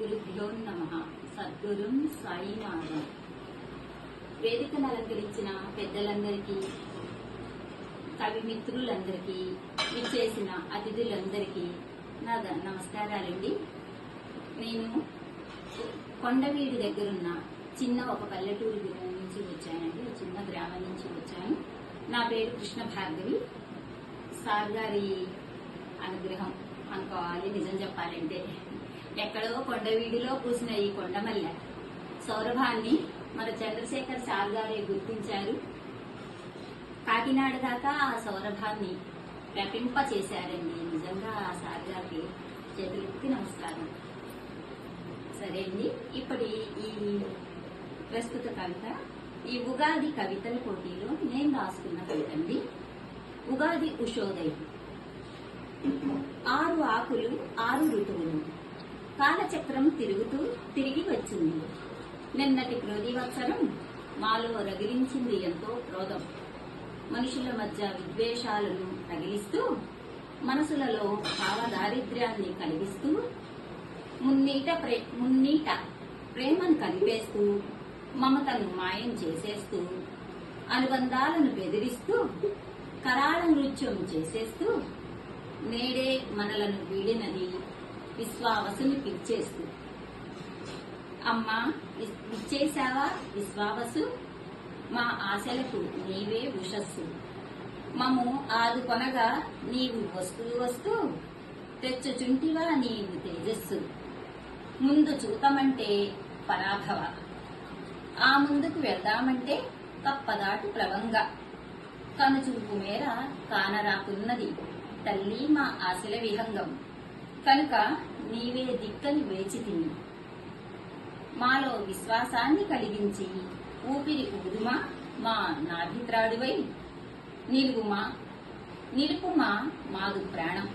గురుభ్యో నమ. సద్గురుం సాయినాథం వేదికను అలంకరించిన పెద్దలందరికీ కవి మిత్రులందరికీ విచ్చేసిన అతిథులందరికీ నా ద- నమస్కారాలండి. నేను కొండవీడి దగ్గరున్న చిన్న ఒక పల్లెటూరు గ్రామం నుంచి వచ్చానండి. చిన్న గ్రామం నుంచి వచ్చాను. నా పేరు కృష్ణ భార్గవి. సార్ గారి అనుగ్రహం అనుకోవాలి నిజం చెప్పాలంటే. ఎక్కడో కొండవీడిలో పూసిన ఈ కొండమల్లె. సౌరభాన్ని మన చంద్రశేఖర్ సార్ గారే గుర్తించారు. కాకినాడ దాకా ఆ సౌరభాన్ని ప్రకటింప చేశారండి నిజంగా ఆ సార్ గారికి చేతులెత్తి నమస్కారం. సరే అండి ఇప్పటి ఈ ప్రస్తుత కవిత ఈ ఉగాది కవితల పోటీలో నేను రాసుకున్న కవిత అండి. ఉగాది ఉషోదయం. ఆరు ఆకులు ఆరు ఋతువులు. కాలచక్రం తిరుగుతూ తిరిగి వచ్చింది. నిన్నటి క్రోధివత్సరం మాలో రగిలించింది ఎంతో క్రోధం. మనుషుల మధ్య విద్వేషాలను రగిలిస్తూ మనసులలో భావదారిద్ర్యాన్ని కలిగిస్తూ మున్నీట ప్రే మున్నీట ప్రేమను కలిపేస్తూ మమతను మాయం చేసేస్తూ అనుబంధాలను బెదిరిస్తూ కరాళ నృత్యం చేసేస్తూ నేడే మనలను వీడినది విశ్వావసుని పిలిచేస్తూ. అమ్మా ఇ- ఇచ్చేశావా విశ్వావసు? మా ఆశలకు నీవే ఉషస్సు. మము ఆదుకొనగా నీవు వస్తూ వస్తూ తెచ్చుచుంటివా నీవు తేజస్సు. ముందు చూతమంటే పరాభవ. ఆ ముందుకు వెళ్దామంటే తప్పదాటు ప్లవంగా కనుచూపు మేర కానరాకున్నది తల్లి మా ఆశల విహంగం. కనుక నీవే దిక్కని వేచి తిని. మాలో విశ్వాసాన్ని కలిగించి ఊపిరి ఊదుమా మా నాభిత్రాడువై నిలుగుమా నిలుపుమా మాదు ప్రాణం.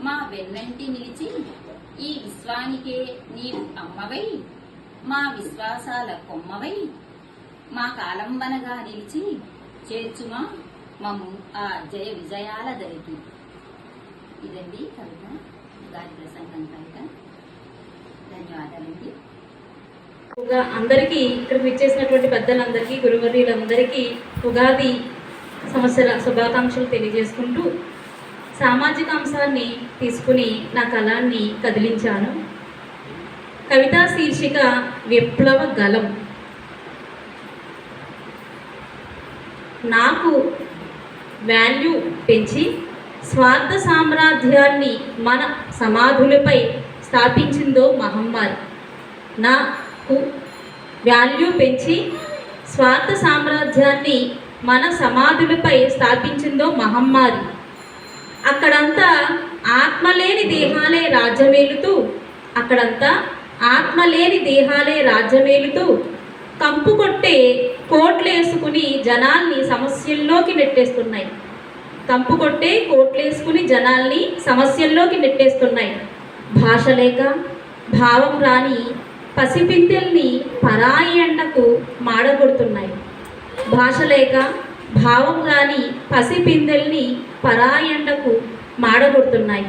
మా వెన్నంటి నిలిచి ఈ విశ్వానికే నీవు అమ్మవై. మా విశ్వాసాల కొమ్మవై. మా కాలంబనగా నిలిచి చేర్చుమా మము ఆ జయ విజయాల దరికి. ఇదండి కవిత. గారి ప్రసంగం కనుక ధన్యవాదాలండి. ఉగా అందరికీ ఇక్కడ విచ్చేసినటువంటి పెద్దలందరికీ గురువర్యులందరికీ ఉగాది సంవత్సర శుభాకాంక్షలు తెలియజేసుకుంటూ సామాజిక అంశాన్ని తీసుకుని నా కళాన్ని కదిలించాను. కవితా శీర్షిక విప్లవ గలం నాకు వాల్యూ పెంచి స్వార్థ సామ్రాజ్యాన్ని మన సమాధులపై స్థాపించిందో మహమ్మారి. నాకు వాల్యూ పెంచి స్వార్థ సామ్రాజ్యాన్ని మన సమాధులపై స్థాపించిందో మహమ్మారి. అక్కడంతా ఆత్మలేని దేహాలే రాజ్యమేలుతూ అక్కడంతా ఆత్మలేని దేహాలే రాజ్యమేలుతూ కంపు కొట్టే కోట్లేసుకుని జనాల్ని సమస్యల్లోకి నెట్టేస్తున్నాయి. తంపు కొట్టే కోట్లేసుకుని జనాల్ని సమస్యల్లోకి నెట్టేస్తున్నాయి. భాష లేక భావం రాని పసిపిందెల్ని పరాయి ఎండకు మాడగొడుతున్నాయి. భాష లేక భావం రాని పసిపిందెల్ని పరాయి ఎండకు మాడగొడుతున్నాయి.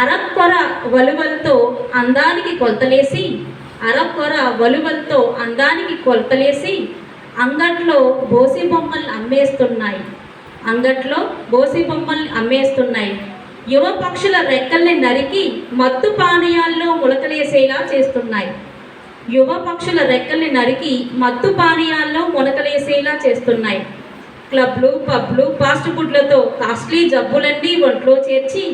అరక్కొర వలువలతో అందానికి కొలతలేసి అరక్కొర వలువలతో అందానికి కొలతలేసి అంగట్లో బోసి బొమ్మల్ని అమ్మేస్తున్నాయి. అంగట్లో బోసి బొమ్మల్ని అమ్మేస్తున్నాయి. యువ పక్షుల రెక్కల్ని నరికి మత్తు పానీయాల్లో ములకలేసేలా చేస్తున్నాయి. యువ పక్షుల రెక్కల్ని నరికి మత్తు పానీయాల్లో మునకలేసేలా చేస్తున్నాయి. క్లబ్లు పబ్లు ఫాస్ట్ ఫుడ్లతో కాస్ట్లీ జబ్బులన్నీ ఒంట్లో చేర్చి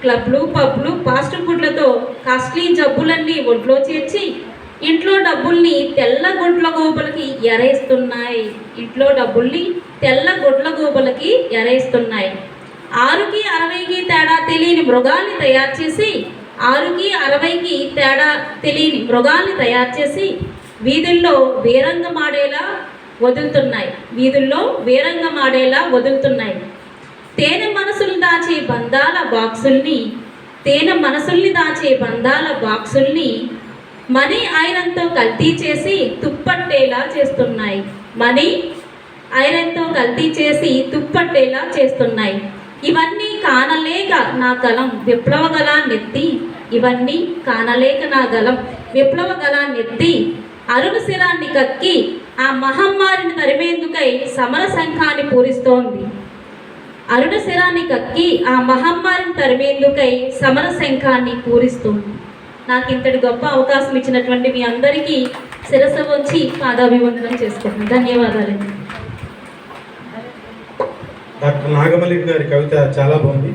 క్లబ్లు పబ్లు ఫాస్ట్ ఫుడ్లతో కాస్ట్లీ జబ్బులన్నీ ఒంట్లో చేర్చి ఇంట్లో డబ్బుల్ని తెల్ల గుడ్ల గోబలకి ఎరేస్తున్నాయి. ఇంట్లో డబ్బుల్ని తెల్ల గుడ్ల గోబలకి ఎరేస్తున్నాయి. ఆరుకి అరవైకి తేడా తెలియని మృగాల్ని తయారు చేసి ఆరుకి అరవైకి తేడా తెలియని మృగాల్ని తయారు చేసి వీధుల్లో వీరంగమాడేలా వదులుతున్నాయి. వీధుల్లో వీరంగమాడేలా వదులుతున్నాయి. తేనె మనసులు దాచే బంధాల బాక్సుల్ని తేనె మనసుల్ని దాచే బంధాల బాక్సుల్ని మనీ ఐరన్తో కల్తీ చేసి తుప్పట్టేలా చేస్తున్నాయి. మనీ ఐరన్తో కల్తీ చేసి తుప్పట్టేలా చేస్తున్నాయి. ఇవన్నీ కానలేక నా గలం విప్లవ గలాన్నెత్తి ఇవన్నీ కానలేక నా గలం విప్లవ గలాన్ని ఎత్తి అరుణ శిరాన్ని కక్కి ఆ మహమ్మారిని తరిమేందుకై సమర శంఖాన్ని పూరిస్తోంది. అరుణ శిరాన్ని కక్కి ఆ మహమ్మారిని తరిమేందుకై సమర శంఖాన్ని పూరిస్తుంది. నాకు ఇంతటి గొప్ప అవకాశం ఇచ్చినటువంటి మీ అందరికీ శిరస్సు వచ్చి పాదాభివందనం చేసుకుంటున్నాను. ధన్యవాదాలండి డాక్టర్ నాగమల్లిక గారి కవిత చాలా బాగుంది.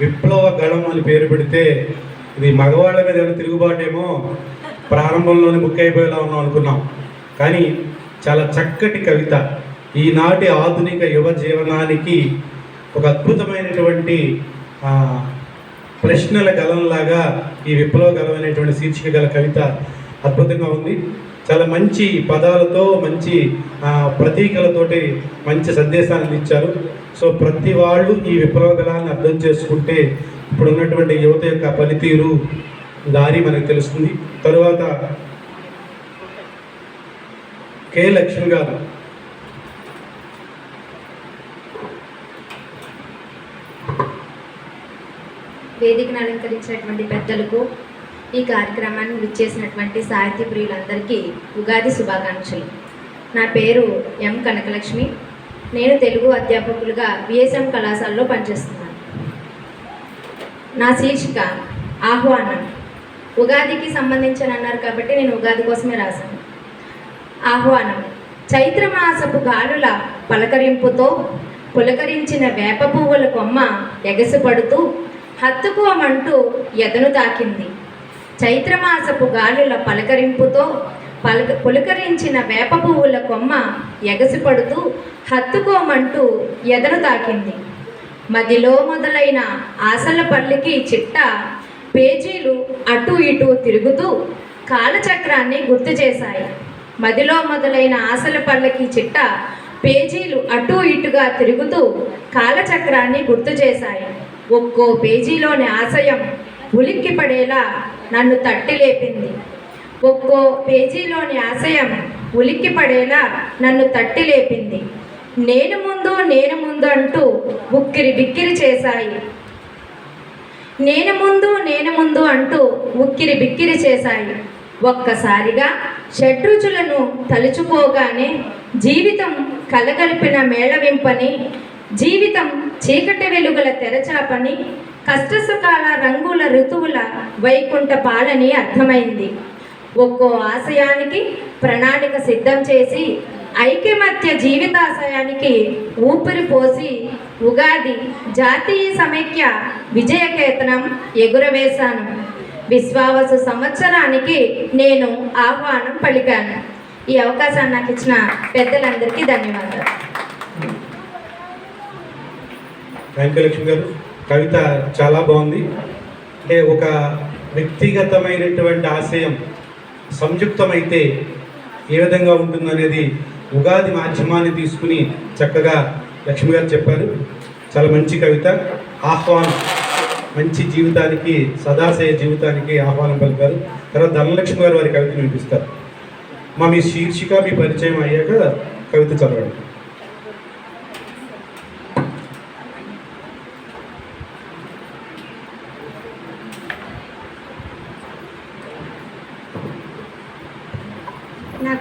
విప్లవ గళం అని పేరు పెడితే ఇది మగవాళ్ళ మీద ఏమైనా తిరుగుబాటేమో ప్రారంభంలోనే బుక్ అయిపోయేలా ఉన్నాం అనుకున్నాం. కానీ చాలా చక్కటి కవిత. ఈనాటి ఆధునిక యువ జీవనానికి ఒక అద్భుతమైనటువంటి ప్రశ్నల గలంలాగా ఈ విప్లవ గలం అనేటువంటి శీర్షిక గల కవిత అద్భుతంగా ఉంది. చాలా మంచి పదాలతో మంచి ప్రతీకలతోటి మంచి సందేశాన్ని ఇచ్చారు. సో ప్రతి వాళ్ళు ఈ విప్లవ గలాన్ని అర్థం చేసుకుంటే ఇప్పుడు ఉన్నటువంటి యువత యొక్క పనితీరు దారి మనకు తెలుస్తుంది. తరువాత కే లక్ష్మి గారు వేదికను అలంకరించినటువంటి పెద్దలకు ఈ కార్యక్రమాన్ని విచ్చేసినటువంటి సాహితీ ప్రియులందరికీ ఉగాది శుభాకాంక్షలు. నా పేరు ఎం కనకలక్ష్మి. నేను తెలుగు అధ్యాపకులుగా విఎస్ఎం కళాశాలలో పనిచేస్తున్నాను. నా శీర్షిక ఆహ్వానం. ఉగాదికి సంబంధించిన అన్నారు కాబట్టి నేను ఉగాది కోసమే రాశాను. ఆహ్వానం. చైత్రమాసపు గాలుల పలకరింపుతో పులకరించిన వేప పువ్వుల కొమ్మ ఎగసిపడుతూ హత్తుకోమంటూ ఎదను తాకింది చైత్రమాసపు గాలుల పలకరింపుతో పలక పులకరించిన వేప పువ్వుల కొమ్మ ఎగసిపడుతూ హత్తుకోమంటూ ఎదను తాకింది మదిలో మొదలైన ఆశల పల్లికి చిట్ట పేజీలు అటు ఇటు తిరుగుతూ కాలచక్రాన్ని గుర్తు చేశాయి. మదిలో మొదలైన ఆశల పల్లకి చిట్ట పేజీలు అటు ఇటుగా తిరుగుతూ కాలచక్రాన్ని గుర్తు చేశాయి. ఒక్కో పేజీలోని ఆశయం ఉలిక్కి పడేలా నన్ను తట్టి లేపింది ఒక్కో పేజీలోని ఆశయం ఉలిక్కి పడేలా నన్ను తట్టి లేపింది నేను ముందు నేను ముందు అంటూ ఉక్కిరి బిక్కిరి చేశాయి. నేను ముందు నేను ముందు అంటూ ఉక్కిరి బిక్కిరి చేశాయి. ఒక్కసారిగా షడ్రుచులను తలుచుకోగానే జీవితం కలగలిపిన మేళవింపని జీవితం చీకటి వెలుగుల తెరచాపని కష్టసుఖాల రంగుల ఋతువుల వైకుంఠ పాలని అర్థమైంది. ఒక్కో ఆశయానికి ప్రణాళిక సిద్ధం చేసి ఐక్యమత్య జీవితాశయానికి ఊపిరి పోసి ఉగాది జాతీయ సమైక్య విజయకేతనం ఎగురవేశాను. విశ్వావసు సంవత్సరానికి నేను ఆహ్వానం పలికాను. ఈ అవకాశాన్ని నాకు ఇచ్చిన పెద్దలందరికీ ధన్యవాదాలు. వెంకలక్ష్మి గారు. కవిత చాలా బాగుంది. అంటే ఒక వ్యక్తిగతమైనటువంటి ఆశయం సంయుక్తమైతే ఏ విధంగా ఉంటుందనేది ఉగాది మాధ్యమాన్ని తీసుకుని చక్కగా లక్ష్మి గారు చెప్పారు. చాలా మంచి కవిత. ఆహ్వానం. మంచి జీవితానికి సదాశయ జీవితానికి ఆహ్వానం పలికారు. తర్వాత ధనలక్ష్మి గారు వారి కవితను వినిపిస్తారు. మా మీ శీర్షిక మీ పరిచయం అయ్యాక కవిత చదవండి.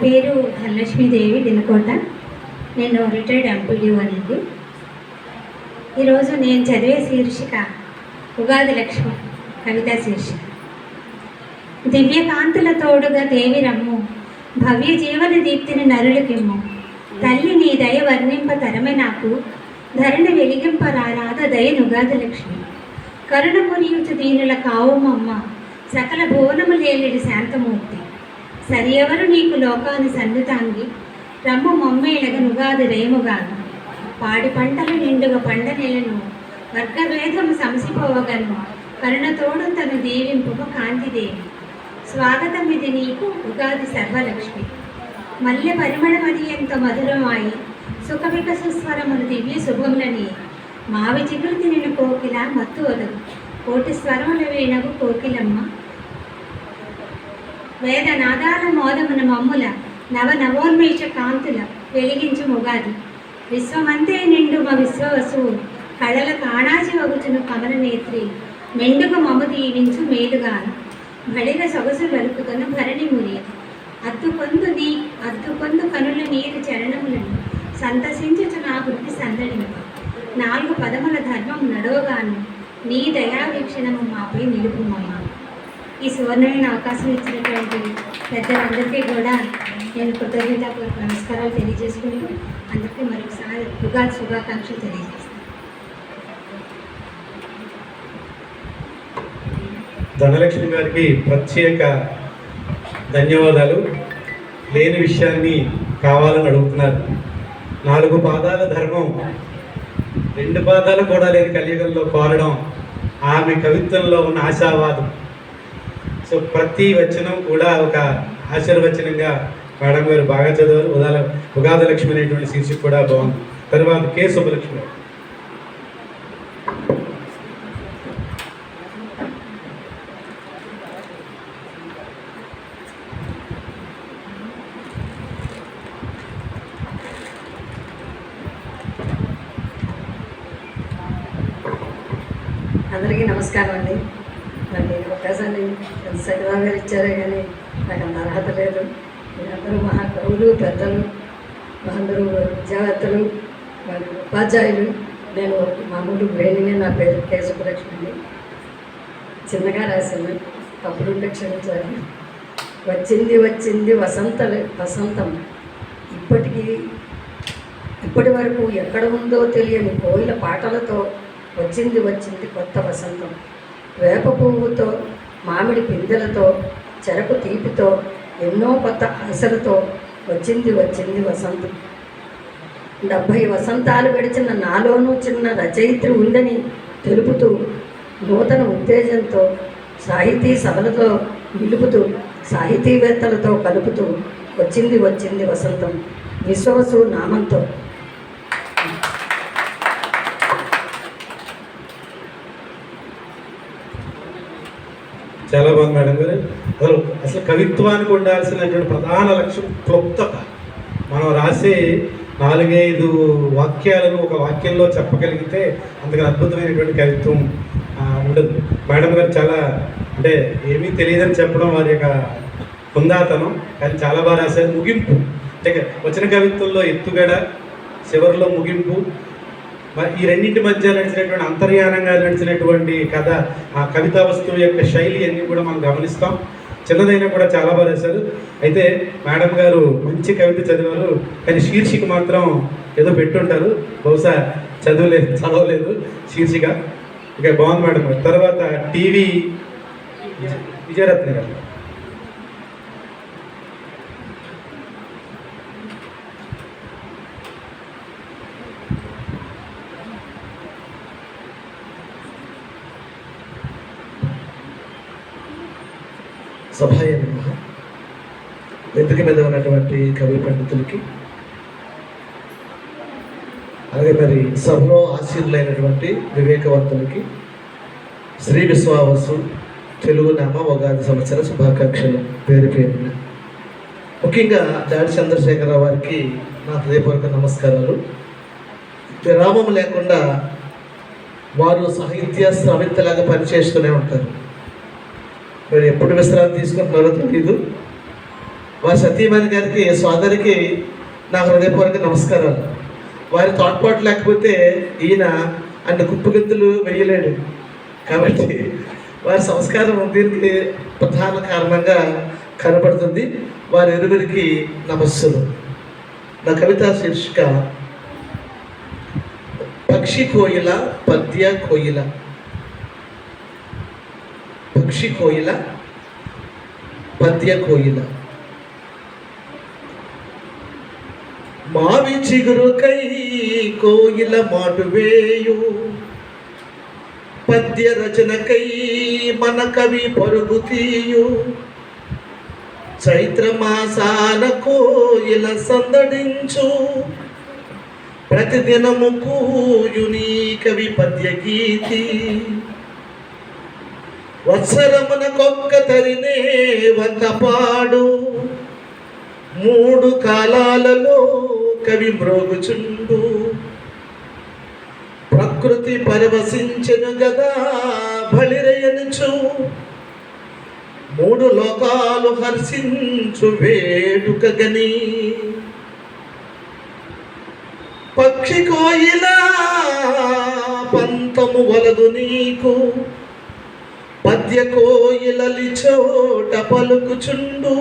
పేరు ధనలక్ష్మీదేవి దినకోట. నేను రిటైర్డ్ ఎంపీడీ అనండి. ఈరోజు నేను చదివే శీర్షిక ఉగాది లక్ష్మి కవితా శీర్షిక. దివ్యకాంతుల తోడుగా దేవి రమ్ము భవ్య జీవన దీప్తిని నరులకిమ్ము. తల్లి నీ దయ వర్ణింప తరమే నాకు ధరణి వెలిగింపరారాధ దయ నుగాది లక్ష్మి. కరుణ మురియుచు దీనుల కావుమమ్మ సకల భువనము లేలిడి శాంతమూర్తి. సరి ఎవరు నీకు లోకాన్ని సన్నితాంగి. రమ్ము మమ్మేళగనుగాది రేముగాను. పాడి పంటలు నిండుగా పండ నెలను. వర్గభేదము సంసిపోవగను. కరుణతోడు తను దీవింపుకు కాంతిదేవి. స్వాగతం ఇది నీకు ఉగాది సర్వలక్ష్మి. మల్లె పరిమళమది ఎంత మధురమాయి. సుఖ సుస్వరములు దివ్య శుభములని. మావి చిగురు తినిన కోకిల మత్తు వదగు కోటి స్వరముల వీణగు కోకిలమ్మ. వేద నాదాల మోదమున మమ్ముల నవ నవోన్మేష కాంతుల వెలిగించు ముగాది. విశ్వమంతే నిండు మా విశ్వవసువు కళల కాణాచి వగుచును కమల నేత్రి. మెండుగా మమ దీవించు మేలుగాను. బడిగ సొగసు వెలుపుతున్న భరణి మురి అద్దుకొందు నీ అద్దుకొందు కనుల నీరు చరణములను సంతసించుచు నా వృత్తి సందడిని. నాలుగు పదముల ధర్మం నడవగాను నీ దయా వీక్షణము మాపై నిలుపుమమ్మా ఈ సువర్ణమైన అవకాశం ఇచ్చినటువంటి పెద్దలందరికీ కూడా నేను కృతజ్ఞతాపూర్వక నమస్కారాలు తెలియజేసుకుని అందరికీ మరొకసారి యుగాది శుభాకాంక్షలు తెలియజేస్తాను. ధనలక్ష్మి గారికి ప్రత్యేక ధన్యవాదాలు. లేని విషయాన్ని కావాలని అడుగుతున్నారు. నాలుగు పాదాల ధర్మం రెండు పాదాలు కూడా లేని కలియుగంలో కోరడం ఆమె కవిత్వంలో ఉన్న ఆశావాదం. సో ప్రతి వచనం కూడా ఒక ఆశీర్వచనంగా మేడం గారు బాగా చదివారు. ఉదాల ఉగాది లక్ష్మి అనేటువంటి శీర్షిక కూడా బాగుంది. తర్వాత కే సుబ్బలక్ష్మి. గారు అందరికీ నమస్కారం అండి మరి నేను ఒక్కసారి సత్యబాబు గారు ఇచ్చారే కానీ నాకు అర్హత లేదు మీరందరూ మహాకవులు పెద్దలు అందరూ విద్యావేత్తలు మరి ఉపాధ్యాయులు. నేను మామూలు గృహిణిని నా పేరు కేశవలక్ష్మి చిన్నగా రాశాను. తప్పులుంటే క్షమించాలి వచ్చింది వచ్చింది వసంత వసంతం. ఇప్పటికీ ఇప్పటి వరకు ఎక్కడ ఉందో తెలియని కోయిల పాటలతో వచ్చింది వచ్చింది కొత్త వసంతం. వేప పువ్వుతో మామిడి పిందెలతో చెరకు తీపితో ఎన్నో కొత్త ఆశలతో వచ్చింది వచ్చింది వసంతం. డెబ్భై వసంతాలు గడిచిన నాలోనూ చిన్న రచయిత్రి ఉందని తెలుపుతూ నూతన ఉత్తేజంతో సాహితీ సభలతో నిలుపుతూ సాహితీవేత్తలతో కలుపుతూ వచ్చింది వచ్చింది వసంతం. విశ్వవసు నామంతో. చాలా బాగుంది మేడం గారు. అసలు అసలు కవిత్వానికి ఉండాల్సినటువంటి ప్రధాన లక్ష్యం క్లుప్తత మనం రాసే నాలుగైదు వాక్యాలను ఒక వాక్యంలో చెప్పగలిగితే అంతగా అద్భుతమైనటువంటి కవిత్వం ఉండదు. మేడం గారు చాలా అంటే ఏమీ తెలియదని చెప్పడం వారి యొక్క హుందాతనం కానీ చాలా బాగా రాశారు. ముగింపు. అంటే వచ్చిన కవిత్వంలో ఎత్తుగడ చివరిలో ముగింపు ఈ రెండింటి మధ్య నడిచినటువంటి అంతర్యానంగా నడిచినటువంటి కథ ఆ కవితా వస్తువు యొక్క శైలి అన్నీ కూడా మనం గమనిస్తాం. చిన్నదైనా కూడా చాలా బాగా రాశారు. అయితే మేడం గారు మంచి కవిత చదివారు. కానీ శీర్షిక మాత్రం ఏదో పెట్టుంటారు. బహుశా చదవలేదు చదవలేదు శీర్షిక. ఇక బాగుంది మేడం తర్వాత టీవీ విజయరత్న గారు. సభాయ నమః. వేదిక మీద ఉన్నటువంటి కవి పండితులకి. అలాగే మరి సభలో ఆశీర్లైనటువంటి వివేకవంతులకి శ్రీ విశ్వావసు తెలుగు నామ ఉగాది సంవత్సర శుభాకాంక్షలు పేరు పేరున. ముఖ్యంగా దాడి చంద్రశేఖరరావు వారికి నా హృదయపూర్వక నమస్కారాలు. విరామం లేకుండా వారు సాహిత్య స్రవింతలాగా పనిచేస్తూనే ఉంటారు. మరి ఎప్పుడు విశ్రాంతి తీసుకుంటున్నారో తెలీదు. వారి సతీమణి గారికి సోదరికి నా హృదయపూర్వక నమస్కారాలు. వారి తోడ్పాటు లేకపోతే ఈయన అన్ని కుప్పగెత్తులు వేయలేడు. కాబట్టి వారి సంస్కారం దీనికి ప్రధాన కారణంగా కనపడుతుంది వారి ఇరువురికి నమస్సులు. నా కవిత శీర్షిక పక్షి కోయిల పద్య కోయిల. పక్షి కోయిల పద్య కోయిల. మావి చిగురుకై కోయిల మాటువేయు పద్య రచనకై మన కవి పరుగు తీయు. చైత్రమాసాన కోయిల సందడించు. ప్రతిదినము కూయుని కవి పద్య గీతి. వత్సరమునకొక్క తరినే వంత పాడు. మూడు కాలాలలో కవి మ్రోగుచుండు. ప్రకృతి పరవశించెను గదా బలిరయనుచు మూడు లోకాలు హర్షించు వేడుక గని పక్షి కోయిలా పంతము వలదు నీకు. పద్య కోయిలలి చోట పలుకుచుండు.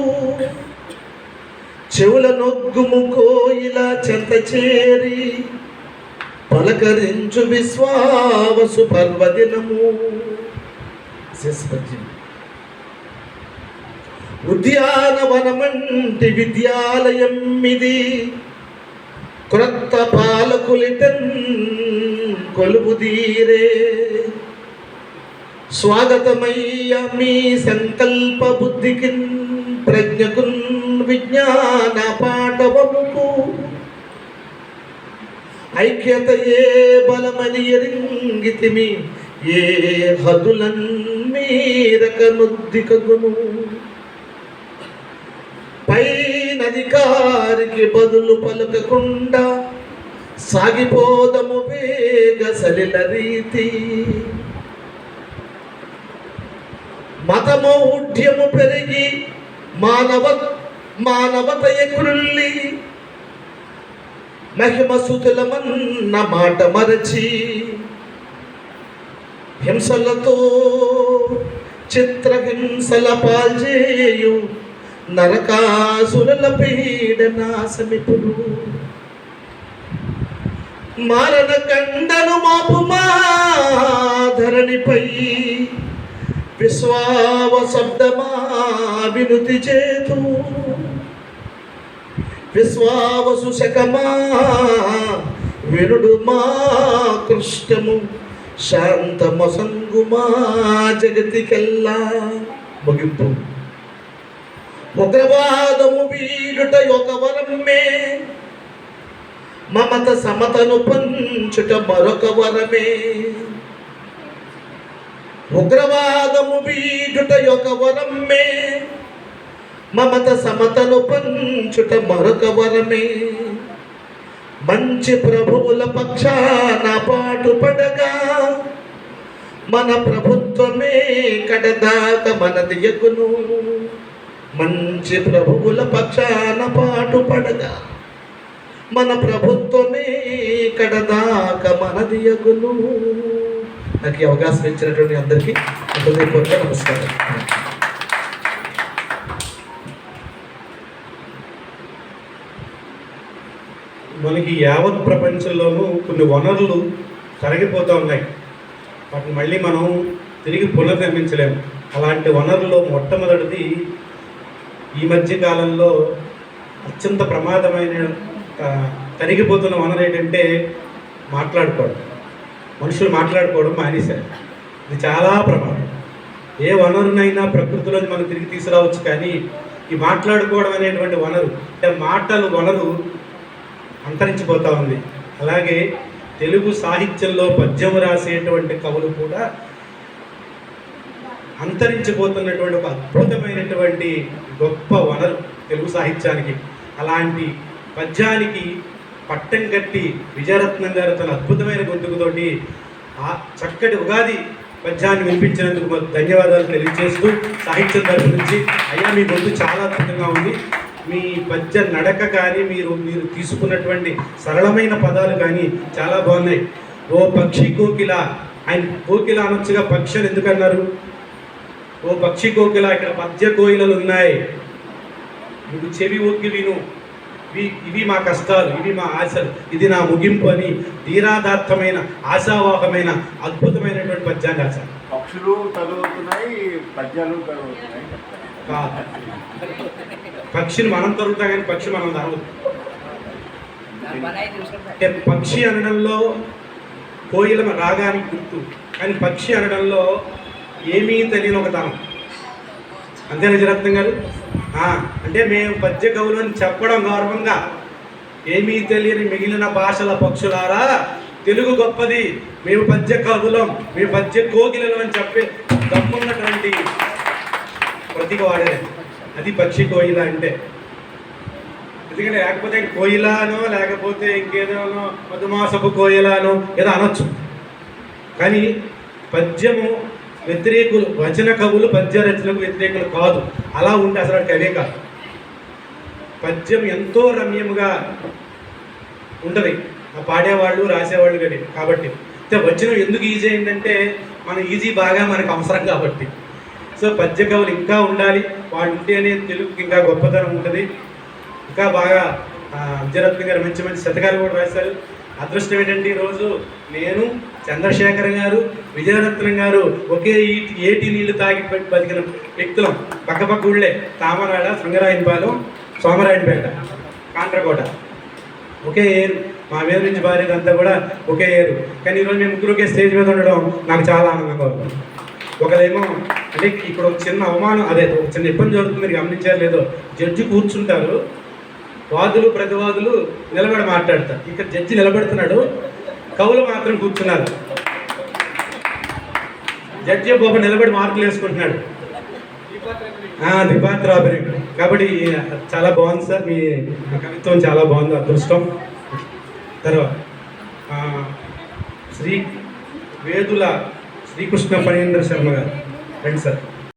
చెవుల నొగ్గుము కోయిల చెంత చేరి పలకరించు విశ్వావసు పర్వదినము. ఉద్యానవనమంటి విద్యాలయం ఇది క్రొత్త పాలకులిటన్ కొలువుదీరే స్వాగతమయ్య మీ సంకల్ప బుద్ధికి ప్రజ్ఞకున్ విజ్ఞాన పాఠవముకు ఐక్యత ఏ బలమని ఎరింగితిమి ఏ హదులన్ మీరక నుద్దికగును. పైనధికారికి బదులు పలకకుండా సాగిపోదము వేగ సలిల రీతి. మతము ఉద్యము పెరిగి మానవ మానవత ఎకురుల్లి మహిమ సుతులమన్న మాట మరచి హింసలతో చిత్రహింసల పాల్చేయు నరకాసురుల పీడన సమిపుడు మారణ కండను మాపు మా ధరణిపై విశ్వావ శబ్దమా వినుతి చేతు విశ్వావసు శకమా వినుడు మా కృష్ణము శాంతమసంగుమా జగతికెల్లా. ముగింపు. ఉగ్రవాదము వీడుట ఒక వరమే మమత సమతను పంచుట మరొక వరమే. ఉగ్రవాదము వీడుట యొక్క వరమే. మమత సమతను పంచుట మరొక వరమే. మంచి ప్రభువుల పక్షాన పాటుపడగా మన ప్రభుత్వమే కడదాక మనది ఎగును. మంచి ప్రభువుల పక్షాన పాటుపడగా మన ప్రభుత్వమే కడదాక మనది ఎగును. నాకు ఈ అవకాశం ఇచ్చినటువంటి అందరికీ హృదయపూర్వక నమస్కారం. మనకి యావత్ ప్రపంచంలోనూ కొన్ని వనరులు కరిగిపోతూ ఉన్నాయి. వాటిని మళ్ళీ మనం తిరిగి పునర్నిర్మించలేము. అలాంటి వనరుల్లో మొట్టమొదటిది ఈ మధ్య కాలంలో అత్యంత ప్రమాదమైన కరిగిపోతున్న తరిగిపోతున్న వనరు ఏంటంటే మాట్లాడుకోవడం. మనుషులు మాట్లాడుకోవడం మానేశారు. ఇది చాలా ప్రమాదం. ఏ వనరునైనా ప్రకృతిలో మనం తిరిగి తీసుకురావచ్చు కానీ ఈ మాట్లాడుకోవడం అనేటువంటి వనరు అంటే మాటలు వనరు అంతరించిపోతా ఉంది. అలాగే తెలుగు సాహిత్యంలో పద్యం రాసేటువంటి కవులు కూడా అంతరించిపోతున్నటువంటి ఒక అద్భుతమైనటువంటి గొప్ప వనరు తెలుగు సాహిత్యానికి. అలాంటి పద్యానికి పట్టం కట్టి విజయరత్నం గారు తన అద్భుతమైన గొంతుకుతోటి ఆ చక్కటి ఉగాది పద్యాన్ని వినిపించినందుకు మాకు ధన్యవాదాలు తెలియజేస్తూ సాహిత్యం తరపు నుంచి అయ్యా మీ గొంతు చాలా అద్భుతంగా ఉంది. మీ పద్య నడక కానీ మీరు మీరు తీసుకున్నటువంటి సరళమైన పదాలు కానీ చాలా బాగున్నాయి. ఓ పక్షి కోకిల ఆయన కోకిల అనొచ్చుగా పక్షి అని ఓ పక్షి కోకిల ఇక్కడ పద్య కోయిలలు ఉన్నాయి. నువ్వు చెవి ఒగ్గి విను. ఇవి ఇవి మా కష్టాలు ఇవి మా ఆశలు. ఇది నా ముగింపు అని ధీరాదార్థమైన ఆశావాహమైన అద్భుతమైనటువంటి పద్యాన్ని రాశారు. పక్షులు చదువుతున్నాయి పద్యాలు చదువుతున్నాయి కాదు. పక్షిని మనం తరుగుతాం కానీ పక్షి మనం తరగదు. అంటే పక్షి అనడంలో కోయిల రాగానికి గుర్తు. కానీ పక్షి అనడంలో ఏమీ తెలియని ఒక తనం అంతే నిజరత్నం గారు? అంటే మేము పద్య కవులు అని చెప్పడం గౌరవంగా. ఏమీ తెలియని మిగిలిన భాషల పక్షులారా తెలుగు గొప్పది. మేము పద్య కవులం మేము పద్య కోకిలలు అని చెప్పి దమ్మున్నటువంటి ప్రతిక వాడేది అది పక్షి కోయిల అంటే. ఎందుకంటే లేకపోతే కోయిలానో లేకపోతే ఇంకేదోనో మధుమాసపు కోయిలానో ఏదో అనొచ్చు. కానీ పద్యము వ్యతిరేకులు వచన కవులు పద్య రచనకు వ్యతిరేకులు కాదు. అలా ఉంటే అసలు కవే కాదు. పద్యం ఎంతో రమ్యముగా ఉంటుంది. ఆ పాడేవాళ్ళు రాసేవాళ్ళు కానీ కాబట్టి. అయితే వచనం ఎందుకు ఈజీ అయిందంటే మన ఈజీ బాగా మనకు అవసరం కాబట్టి. సో పద్య కవులు ఇంకా ఉండాలి. వాళ్ళు ఉంటేనే తెలుగుకి ఇంకా గొప్పతనం ఉంటుంది. ఇంకా బాగా ఆ, విజయరత్న గారు మంచి మంచి శతకాలు కూడా రాశారు. అదృష్టం ఏంటంటే ఈరోజు నేను చంద్రశేఖర్ గారు విజయరత్నం గారు ఒకే ఏటి నీళ్ళు తాగి బతికిన వ్యక్తులం. పక్కపక్క ఊళ్ళే తామరాడ శృంగరాయనపాలెం సోమరాయనపేట కాంట్రకోట ఒకే ఏరు. మా మీద నుంచి భార్యదంతా కూడా ఒకే ఏరు. కానీ ఈరోజు మేము ముగ్గురు ఒకే స్టేజ్ మీద ఉండడం నాకు చాలా ఆనందంగా ఉంది. ఒకదేమో అంటే ఇప్పుడు ఒక చిన్న అవమానం అదే ఒక చిన్న ఇబ్బంది జరుగుతుంది మీరు గమనించారు లేదో. జడ్జి కూర్చుంటారు. వాదులు ప్రతివాదులు నిలబడి మాట్లాడతారు. ఇక్కడ జడ్జి నిలబెడుతున్నాడు. కవులు మాత్రం కూర్చున్నారు. జడ్జి బాబు నిలబడి మార్కులు వేసుకుంటున్నాడు. దిపాత్ర దిపాత్ కాబట్టి చాలా బాగుంది సార్. మీ కవిత్వం చాలా బాగుంది. అదృష్టం. తర్వాత శ్రీ వేదుల శ్రీకృష్ణ ఫణీంద్ర శర్మ గారు. రండి సార్.